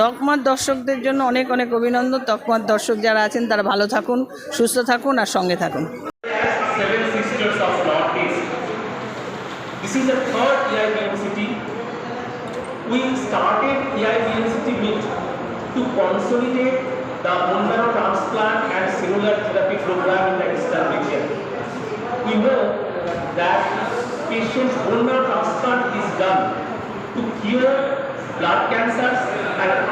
তকমার দর্শকদের জন্য অনেক অনেক অভিনন্দন তকমার দর্শক যারা আছেন তারা ভালো থাকুন সুস্থ থাকুন আর সঙ্গে থাকুন. This is the third E We started E EIBM meet to consolidate the bone marrow transplant and cellular therapy program in the eastern region. We know that patients' bone marrow transplant is done to cure blood cancers and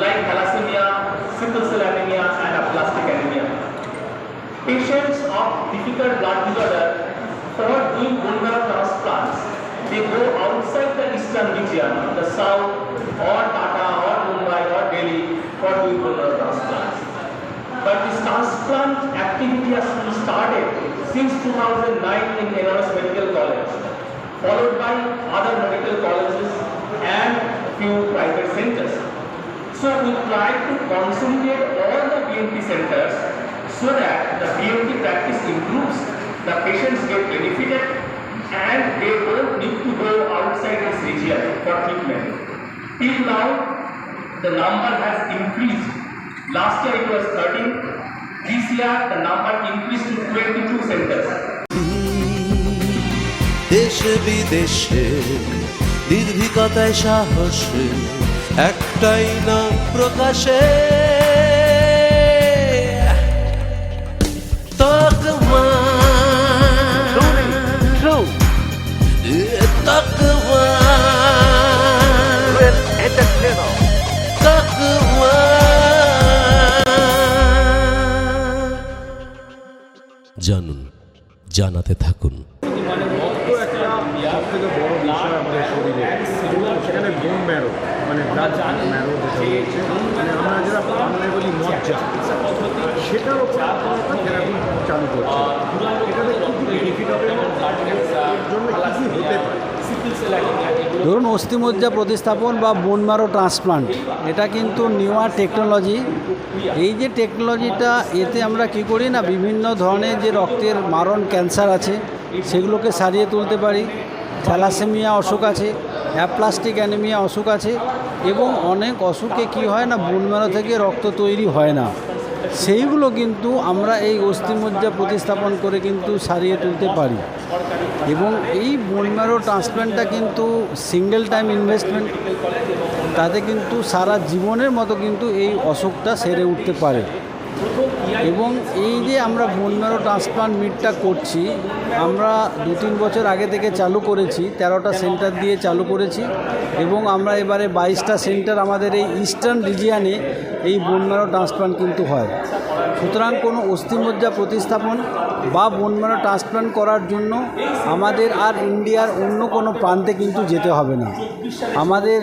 like thalassemia, sickle cell anemia, and aplastic anemia. Patients of difficult blood disorder for doing bone marrow transplants, they go outside the eastern region, the south or Tata or Mumbai or Delhi for doing bone marrow transplants. But this transplant activity has been started since 2009 in NRS Medical College, followed by other medical colleges and few private centers. So we try to consolidate all the BMT centers so that the BMT practice improves, the patients get benefited and they don't need to go outside this region for treatment. Till now, the number has increased. Last year it was 13. This year the number increased to 22 centers. দেশে বিদেশে নির্ভীকতায় সাহসে একটাই নাম প্রকাশে। জানুন জানাতে থাকুন। একটা থেকে বড় বিষয় আমাদের শরীরে সেখানে মানে ব্লাড ম্যারো যেটা রয়েছে মানে আমরা যেটা বাংলায় বলি মজ্জা, সেটার ওপর থেরাপি চালু করছে। এটাতে কী বেনিফিট হবে? জন্য কী হতে ধরুন, অস্থিমজ্জা প্রতিস্থাপন বা বোন মারো ট্রান্সপ্লান্ট এটা কিন্তু নিউয়ার টেকনোলজি এই যে টেকনোলজিটা এতে আমরা কি করি না, বিভিন্ন ধরনের যে রক্তের মারণ ক্যান্সার আছে, সেগুলোকে সারিয়ে তুলতে পারি। থ্যালাসেমিয়া অসুখ আছে। অ্যাপ্লাস্টিক অ্যানিমিয়া অসুখ আছে এবং অনেক অসুখে কি হয় না বোন ম্যারো থেকে রক্ত তৈরি হয় না। সেইগুলো কিন্তু আমরা এই অস্থিমজ্জা প্রতিস্থাপন করে কিন্তু সারিয়ে তুলতে পারি। এবং এই বোন ম্যারো ট্রান্সপ্ল্যান্টটা কিন্তু সিঙ্গেল টাইম ইনভেস্টমেন্ট তাতে কিন্তু সারা জীবনের মতো কিন্তু এই অসুখটা সেরে উঠতে পারে। এবং এই যে আমরা বোন ট্রান্সপ্লান্ট মিটটা করছি, আমরা দু তিন বছর আগে থেকে চালু করেছি, তেরোটা সেন্টার দিয়ে চালু করেছি এবং আমরা এবারে বাইশটা সেন্টার আমাদের এই ইস্টার্ন রিজিয়ানে এই বোন ট্রান্সপ্লান্ট কিন্তু হয়। সুতরাং কোনো অস্থিমজ্জা প্রতিস্থাপন বা বোন ম্যারো ট্রান্সপ্লান্ট করার জন্য আমাদের আর ইন্ডিয়ার অন্য কোনো প্রান্তে কিন্তু যেতে হবে না। আমাদের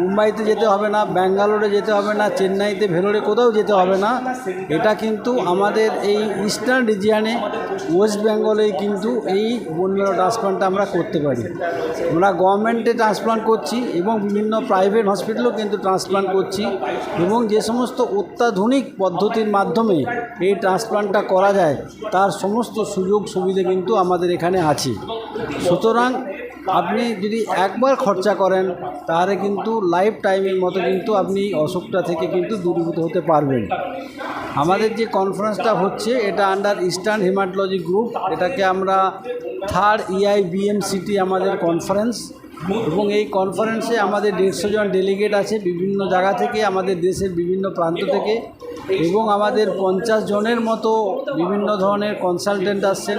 মুম্বাইতে যেতে হবে না, ব্যাঙ্গালোরে যেতে হবে না, চেন্নাইতে ভেলোরে কোথাও যেতে হবে না। এটা কিন্তু আমাদের এই ইস্টার্ন রিজিয়ানে ওয়েস্ট বেঙ্গলেই কিন্তু এই বোন ম্যারো ট্রান্সপ্লান্টটা আমরা করতে পারি। আমরা গভর্নমেন্টে ট্রান্সপ্লান্ট করছি এবং বিভিন্ন প্রাইভেট হসপিটালেও কিন্তু ট্রান্সপ্লান্ট করছি এবং যে সমস্ত অত্যাধুনিক পদ্ধতির মাধ্যমে এই ট্রান্সপ্লান্টটা করা যায়, তার সমস্ত সুযোগ সুবিধে কিন্তু আমাদের এখানে আছে। সুতরাং আপনি যদি একবার খরচা করেন, তাহলে কিন্তু লাইফ টাইমের মতো কিন্তু আপনি অসুখটা থেকে কিন্তু দূরীভূত হতে পারবেন। আমাদের যে কনফারেন্সটা হচ্ছে, এটা আন্ডার ইস্টার্ন হিমাটোলজি গ্রুপ এটাকে আমরা থার্ড ইআই বিএমসিটি আমাদের কনফারেন্স এবং এই কনফারেন্সে আমাদের দেড়শো জন ডেলিগেট আছে বিভিন্ন জায়গা থেকে, আমাদের দেশের বিভিন্ন প্রান্ত থেকে। এবং আমাদের পঞ্চাশ জনের মতো বিভিন্ন ধরনের কনসালটেন্ট আসছেন,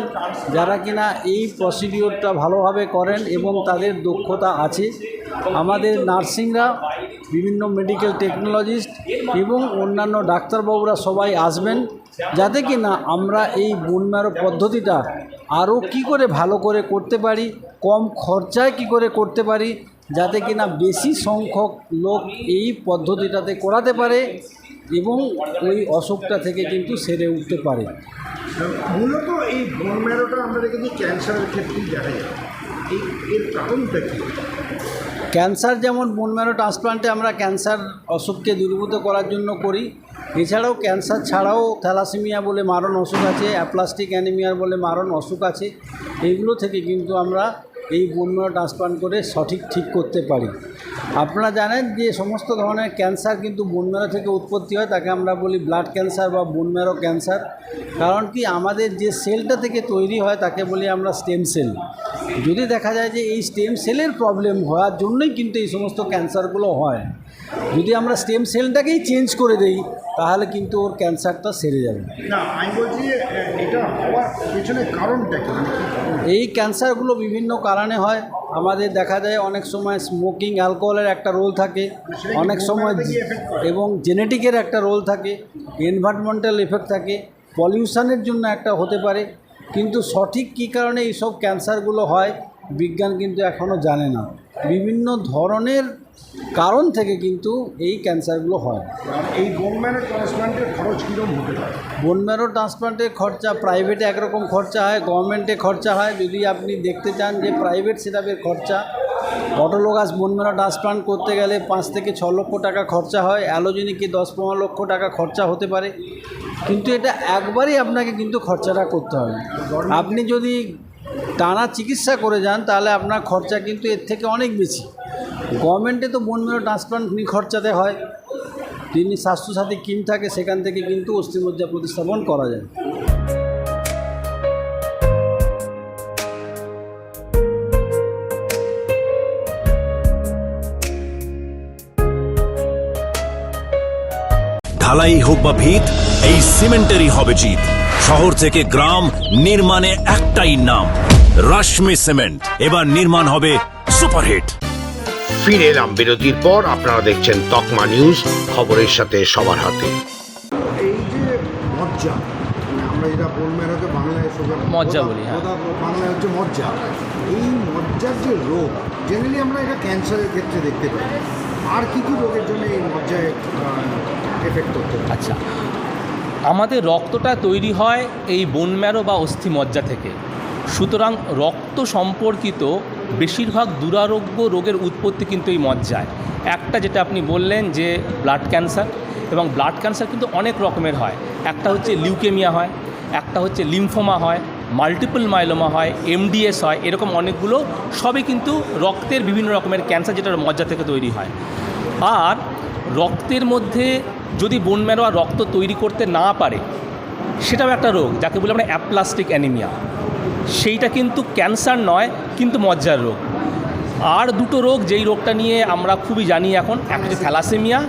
যারা কিনা এই প্রসিডিওরটা ভালোভাবে করেন এবং তাদের দক্ষতা আছে। আমাদের নার্সিংরা, বিভিন্ন মেডিকেল টেকনোলজিস্ট এবং অন্যান্য ডাক্তারবাবুরা সবাই আসবেন, যাতে কি না আমরা এই বোন ম্যারো পদ্ধতিটা আরও কি করে ভালো করে করতে পারি, কম খরচায় কি করে করতে পারি, যাতে কিনা বেশি সংখ্যক লোক এই পদ্ধতিটাতে করাতে পারে। এবং ওই অসুখটা থেকে কিন্তু সেরে উঠতে পারে। মূলত এই বোন ম্যারোটা আমরা দেখেছি ক্যান্সারের ক্ষেত্রেই দেখা যায়। এর কারণটা কী? ক্যান্সার যেমন বোন ম্যারো ট্রান্সপ্লান্টে আমরা ক্যান্সার অসুখকে দূরীভূত করার জন্য করি এছাড়াও ক্যান্সার ছাড়াও থ্যালাসেমিয়া বলে মারণ অসুখ আছে অ্যাপ্লাস্টিক অ্যানিমিয়ার বলে মারণ অসুখ আছে। এইগুলো থেকে কিন্তু আমরা এই বোন ম্যারো ট্রান্সপ্লান্ট করে সঠিক ঠিক করতে পারি। আপনারা জানেন যে সমস্ত ধরনের ক্যান্সার কিন্তু বোন ম্যারো থেকে উৎপত্তি হয়, তাকে আমরা বলি ব্লাড ক্যান্সার বা বোন ম্যারো ক্যান্সার কারণ কি, আমাদের যে সেলটা থেকে তৈরি হয়, তাকে বলি আমরা স্টেম সেল যদি দেখা যায় যে এই স্টেম সেলের প্রবলেম হওয়ার জন্যই কিন্তু এই সমস্ত ক্যান্সারগুলো হয়। যদি আমরা স্টেম সেলটাকেই চেঞ্জ করে দেই, তাহলে কিন্তু ওর ক্যান্সারটা সেরে যাবে। না, আমি বলছি এটা হওয়ার পেছনে কারণটা কি? এই ক্যান্সারগুলো বিভিন্ন কারণে হয়। আমাদের দেখা যায় অনেক সময় স্মোকিং অ্যালকোহলের একটা রোল থাকে। অনেক সময় এবং জেনেটিকের একটা রোল থাকে। এনভায়রনমেন্টাল এফেক্ট থাকে। পলিউশনের জন্য একটা হতে পারে। কিন্তু সঠিক কী কারণে এইসব ক্যান্সারগুলো হয়, বিজ্ঞান কিন্তু এখনও জানে না। বিভিন্ন ধরনের কারণ থেকে কিন্তু এই ক্যান্সারগুলো হয়। এই বোন ম্যারো ট্রান্সপ্লান্টের খরচ কীরকম হতে পারে? বোন ম্যারো ট্রান্সপ্লান্টের খরচা প্রাইভেটে একরকম খরচা হয় গভর্নমেন্টে খরচা হয়। যদি আপনি দেখতে চান যে প্রাইভেট সেটাপের খরচা অটোলোগাস বোন ম্যারো ট্রান্সপ্লান্ট করতে গেলে পাঁচ থেকে ছ লক্ষ টাকা খরচা হয়। অ্যালোজেনিকে দশ পনেরো লক্ষ টাকা খরচা হতে পারে। কিন্তু এটা একবারই আপনাকে কিন্তু খরচাটা করতে হবে। আপনি যদি টানা চিকিৎসা করে যান তাহলে আপনার খরচা কিন্তু এর থেকে অনেক বেশি। গভর্নমেন্টে তো বোন ম্যারো ট্রান্সপ্লান্ট খরচাতে হয়। যিনি স্বাস্থ্যসাথী কিম থাকে সেখান থেকে কিন্তু অস্থিমজ্জা প্রতিস্থাপন করা যায়। ঢালাই হোক বা ভিত এই সিমেন্টেরই হবে জিত। শহর থেকে গ্রাম নির্মাণে একটাই নাম রাশমি সিমেন্ট। এবার নির্মাণ হবে সুপারহিট। ফিরে এলাম। বিরতির পর আপনারা দেখছেন তকমা নিউজ খবরের সাথে সবার হাতে। এই যে মজ্জা মানে আমরা যেটা বোন ম্যারোকে বাংলায় সোজা মজ্জা বলি, হ্যাঁ। বাংলায় হচ্ছে মজ্জা। এই মজ্জার যে রোগ জেনারেলি আমরা এটা ক্যান্সারের ক্ষেত্রে দেখতে পাই। আর কি কি রোগের জন্য এই মজ্জায় এফেক্ট করতে আচ্ছা আমাদের রক্তটা তৈরি হয় এই বোন ম্যারো বা অস্থি মজ্জা থেকে। সুতরাং রক্ত সম্পর্কিত বেশিরভাগ দুরারোগ্য রোগের উৎপত্তি কিন্তু এই মজ্জায়। একটা যেটা আপনি বললেন যে ব্লাড ক্যান্সার এবং ব্লাড ক্যান্সার কিন্তু অনেক রকমের হয়। একটা হচ্ছে লিউকেমিয়া হয়, একটা হচ্ছে লিমফোমা হয় মাল্টিপল মাইলোমা হয় এমডিএস হয়, এরকম অনেকগুলো সবই কিন্তু রক্তের বিভিন্ন রকমের ক্যান্সার যেটা মজ্জা থেকে তৈরি হয়। আর রক্তের মধ্যে যদি বোন ম্যারো আর রক্ত তৈরি করতে না পারে, সেটাও একটা রোগ, যাকে বলি আমরা অ্যাপ্লাস্টিক অ্যানিমিয়া সেইটা কিন্তু ক্যান্সার নয়, কিন্তু মজ্জার রোগ। আর দুটো রোগ যেই রোগটা নিয়ে আমরা খুবই জানি এখন, একটা হচ্ছে থ্যালাসেমিয়া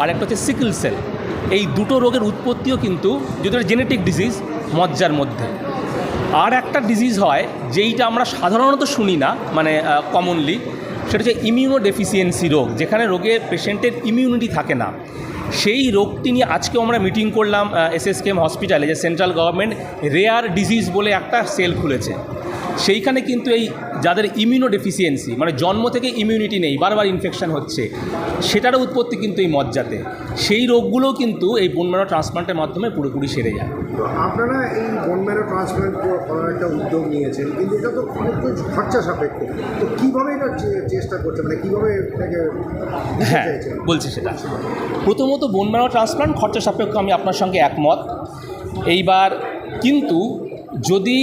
আর একটা হচ্ছে সিকেল সেল। এই দুটো রোগের উৎপত্তিও কিন্তু যদি জেনেটিক ডিজিজ, মজ্জার মধ্যে। আর একটা ডিজিজ হয়, যেইটা আমরা সাধারণত শুনি না মানে কমনলি সেটা হচ্ছে ইমিউনো ডেফিসিয়েন্সি রোগ, যেখানে রোগে পেশেন্টের ইমিউনিটি থাকে না। সেই রোগটি নিয়ে আজকেও আমরা মিটিং করলাম এসএসকেএম হসপিটালে যে সেন্ট্রাল গভর্নমেন্ট রেয়ার ডিজিজ বলে একটা সেল খুলেছে। সেইখানে কিন্তু এই যাদের ইমিউনো ডেফিসিয়েন্সি মানে জন্ম থেকে ইমিউনিটি নেই বারবার ইনফেকশান হচ্ছে সেটারও উৎপত্তি কিন্তু এই মজ্জাতে। সেই রোগগুলোও কিন্তু এই বোন ম্যারো ট্রান্সপ্লান্টের মাধ্যমে পুরোপুরি সেরে যায়। আপনারা এই বোন ম্যারো ট্রান্সপ্লান্ট করার একটা উদ্যোগ নিয়েছেন কিন্তু এটা তো খরচা সাপেক্ষ। তো কীভাবে এটা চেষ্টা করছেন মানে কীভাবে এটাকে হ্যাঁ বলছি সেটা। প্রথমত বোন ম্যারো ট্রান্সপ্লান্ট খরচা সাপেক্ষ আমি আপনার সঙ্গে একমত। এইবার কিন্তু যদি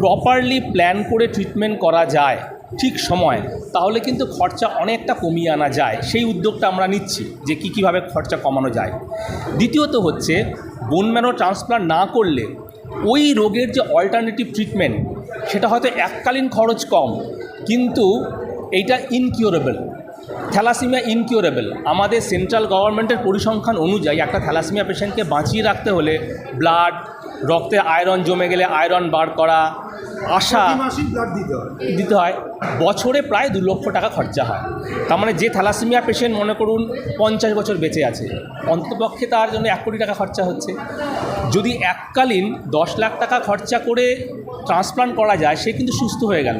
প্রপারলি প্ল্যান করে ট্রিটমেন্ট করা যায় ঠিক সময়, তাহলে কিন্তু খরচা অনেকটা কমিয়ে আনা যায়। সেই উদ্যোগটা আমরা নিচ্ছি যে কী কীভাবে খরচা কমানো যায়। দ্বিতীয়ত হচ্ছে বোন ম্যারো ট্রান্সপ্লান্ট না করলে ওই রোগের যে অল্টারনেটিভ ট্রিটমেন্ট সেটা হয়তো এককালীন খরচ কম, কিন্তু এইটা ইনকিউরেবল থ্যালাসিমিয়া ইনকিউরেবল আমাদের সেন্ট্রাল গভর্নমেন্টের পরিসংখ্যান অনুযায়ী একটা থ্যালাসিমিয়া পেশেন্টকে বাঁচিয়ে রাখতে হলে ব্লাড রক্তে আয়রন জমে গেলে আয়রন বার করা আশা দিতে হয়। বছরে প্রায় দু লক্ষ টাকা খরচা হয়। তার মানে যে থ্যালাসেমিয়া পেশেন্ট মনে করুন পঞ্চাশ বছর বেঁচে আছে অন্তপক্ষে তার জন্য এক কোটি টাকা খরচা হচ্ছে। যদি এককালীন দশ লাখ টাকা খরচা করে ট্রান্সপ্লান্ট করা যায় সে কিন্তু সুস্থ হয়ে গেল।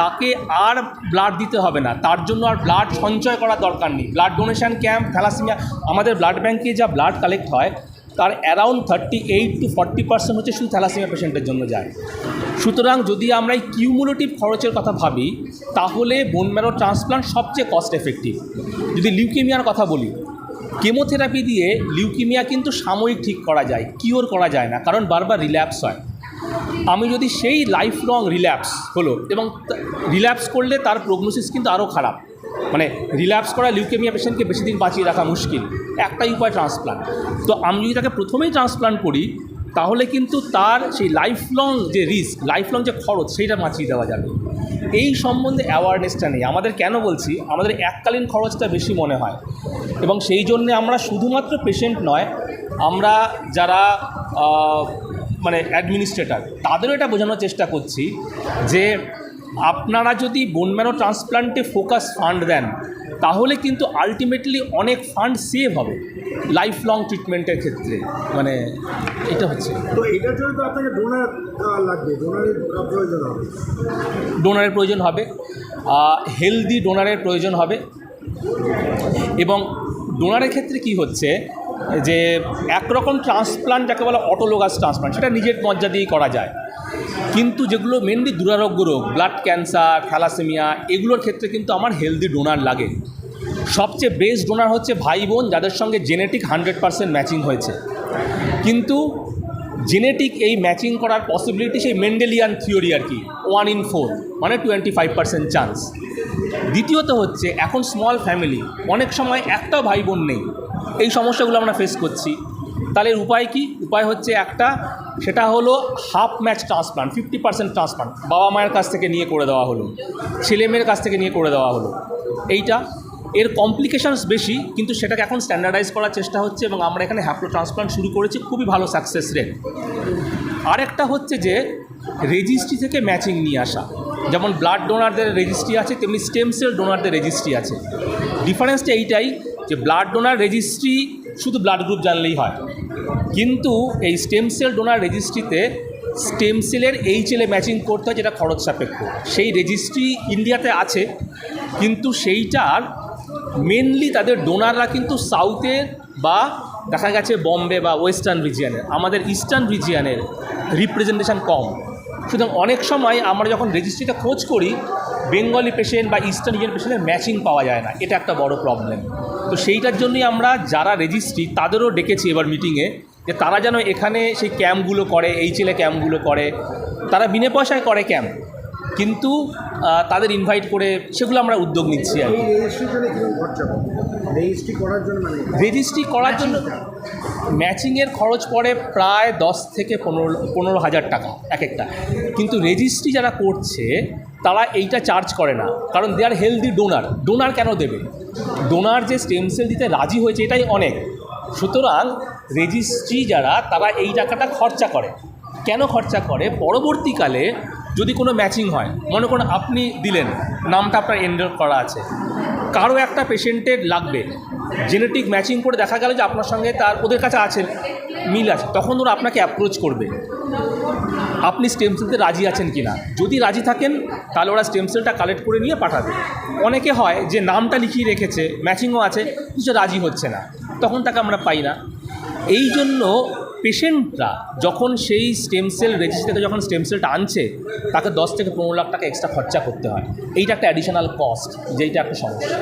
তাকে আর ব্লাড দিতে হবে না। তার জন্য আর ব্লাড সঞ্চয় করার দরকার নেই। ব্লাড ডোনেশন ক্যাম্প থ্যালাসেমিয়া আমাদের ব্লাড ব্যাঙ্কে যা ব্লাড কালেক্ট হয় তার around thirty eight to forty percent হচ্ছে শুধু থ্যালাসেমিয়া পেশেন্টের জন্য যায়। সুতরাং যদি আমরা এই কিউমুলেটিভ খরচের কথা ভাবি, তাহলে বোন ম্যারো ট্রান্সপ্লান্ট সবচেয়ে কস্ট এফেক্টিভ যদি লিউকেমিয়ার কথা বলি কেমোথেরাপি দিয়ে লিউকিমিয়া কিন্তু সাময়িক ঠিক করা যায় কিওর করা যায় না, কারণ বারবার রিল্যাপস হয়। আমি যদি সেই লাইফ লং রিল্যাপস হলো এবং রিল্যাপস করলে তার প্রগনোসিস কিন্তু আরও খারাপ। মানে রিল্যাপস করা লিউকেমিয়া পেশেন্টকে বেশি দিন বাঁচিয়ে রাখা মুশকিল। একটাই উপায় ট্রান্সপ্লান্ট তো আমি যদি তাকে প্রথমেই ট্রান্সপ্লান্ট করি, তাহলে কিন্তু তার সেই লাইফ লং যে রিস্ক লাইফ লং যে খরচ, সেইটা বাঁচিয়ে দেওয়া যাবে। এই সম্বন্ধে অ্যাওয়ারনেসটা নেই। আমাদের কেন বলছি? আমাদের এককালীন খরচটা বেশি মনে হয়। এবং সেই জন্যে আমরা শুধুমাত্র পেশেন্ট নয়, আমরা যারা মানে অ্যাডমিনিস্ট্রেটর তাদেরও এটা বোঝানোর চেষ্টা করছি যে আপনারা যদি বোনম্যারো ট্রান্সপ্লান্টে ফোকাস ফান্ড দেন তাহলে কিন্তু আলটিমেটলি অনেক ফান্ড সেভ হবে লাইফ লং ট্রিটমেন্টের ক্ষেত্রে। মানে এটা হচ্ছে। তো এটার জন্য তো আপনাকে ডোনার লাগবে। ডোনারের প্রয়োজন হবে। ডোনারের প্রয়োজন হবে হেলদি ডোনারের প্রয়োজন হবে। এবং ডোনারের ক্ষেত্রে কি হচ্ছে যে একরকম ট্রান্সপ্লান্ট যাকে বলা অটোলোগাস ট্রান্সপ্লান্ট সেটা নিজের মজ্জা দিয়েই করা যায়। কিন্তু যেগুলো মেনলি দুরারোগ্য রোগ ব্লাড ক্যান্সার থ্যালাসেমিয়া এগুলোর ক্ষেত্রে কিন্তু আমার হেলদি ডোনার লাগে। সবচেয়ে বেস্ট ডোনার হচ্ছে ভাই বোন যাদের সঙ্গে জেনেটিক হান্ড্রেড পার্সেন্ট ম্যাচিং হয়েছে। কিন্তু জেনেটিক এই ম্যাচিং করার পসিবিলিটি সেই মেন্ডেলিয়ান থিওরি আর কি ওয়ান ইন ফোর মানে টোয়েন্টি ফাইভ পার্সেন্ট চান্স দ্বিতীয়ত হচ্ছে, এখন স্মল ফ্যামিলি অনেক সময় একটাও ভাই বোন নেই। এই সমস্যাগুলো আমরা ফেস করছি। তাহলে উপায় কি? উপায় হচ্ছে একটা সেটা হলো half match transplant fifty percent transplant বাবা মায়ের কাছ থেকে নিয়ে করে দেওয়া হলো, ছেলে মেয়ের কাছ থেকে নিয়ে করে দেওয়া হলো। এইটা, এর কমপ্লিকেশানস বেশি, কিন্তু সেটাকে এখন স্ট্যান্ডার্ডাইজ করার চেষ্টা হচ্ছে এবং আমরা এখানে হ্যাপ্লো ট্রান্সপ্লান্ট শুরু করেছি, খুবই ভালো সাকসেস রেট আরেকটা হচ্ছে যে রেজিস্ট্রি থেকে ম্যাচিং নিয়ে আসা। যেমন ব্লাড ডোনারদের রেজিস্ট্রি আছে, তেমনি স্টেম সেল ডোনারদের রেজিস্ট্রি আছে। ডিফারেন্সটা এইটাই যে ব্লাড ডোনার রেজিস্ট্রি শুধু ব্লাড গ্রুপ জানলেই হয়। কিন্তু এই স্টেম সেল ডোনার রেজিস্ট্রিতে স্টেম সেলের এইচএলে ম্যাচিং করতে হয় যেটা খরচ সাপেক্ষ। সেই রেজিস্ট্রি ইন্ডিয়াতে আছে, কিন্তু সেইটার মেনলি তাদের ডোনাররা কিন্তু সাউথের বা দেখা গেছে বম্বে বা ওয়েস্টার্ন রিজিয়ানের আমাদের ইস্টার্ন রিজিয়ানের রিপ্রেজেন্টেশন কম। সুতরাং অনেক সময় আমরা যখন রেজিস্ট্রিতে খোঁজ করি বেঙ্গলি পেশেন্ট বা ইস্টার্ন রিজিয়ান পেশেন্টের ম্যাচিং পাওয়া যায় না। এটা একটা বড় প্রবলেম তো সেইটার জন্যই আমরা যারা রেজিস্ট্রি তাদেরও ডেকেছি এবার মিটিংয়ে যে তারা যেন এখানে সেই ক্যাম্পগুলো করে এই ছেলে ক্যাম্পগুলো করে। তারা বিনে পয়সায় করে ক্যাম্প কিন্তু তাদের ইনভাইট করে সেগুলো আমরা উদ্যোগ নিচ্ছি আর রেজিস্ট্রি মানে রেজিস্ট্রি করার জন্য ম্যাচিংয়ের খরচ পড়ে প্রায় দশ থেকে পনেরো পনেরো হাজার টাকা এক একটা। কিন্তু রেজিস্ট্রি যারা করছে তারা এইটা চার্জ করে না। কারণ they are healthy donor donor কেন দেবে? ডোনার যে স্টেম সেল দিতে রাজি হয়েছে, এটাই অনেক। সুতরাং রেজিস্ট্রি যারা, তারা এই টাকাটা খরচা করে। কেন খরচা করে? পরবর্তীকালে যদি কোনো ম্যাচিং হয়, মনে করুন আপনি দিলেন, নামটা আপনার এনরোল করা আছে। কারও একটা পেশেন্টের লাগবে। জেনেটিক ম্যাচিং করে দেখা গেল যে আপনার সঙ্গে তার, ওদের কাছে আছে, মিল আছে। তখন ওরা আপনাকে অ্যাপ্রোচ করবে। আপনি স্টেম সেলতে রাজি আছেন কি না যদি রাজি থাকেন, তাহলে ওরা স্টেম সেলটা কালেক্ট করে নিয়ে পাঠাবে। অনেকে হয় যে নামটা লিখিয়ে রেখেছে ম্যাচিংও আছে, কিছু রাজি হচ্ছে না। তখন তাকে আমরা পাই না। এই জন্য পেশেন্টরা যখন সেই স্টেম সেল রেজিস্ট্রি থেকে যখন স্টেম সেলটা আনছে, তাকে দশ থেকে পনেরো লাখ টাকা এক্সট্রা খরচা করতে হয়। এইটা একটা অ্যাডিশনাল কস্ট যেইটা একটা সমস্যা।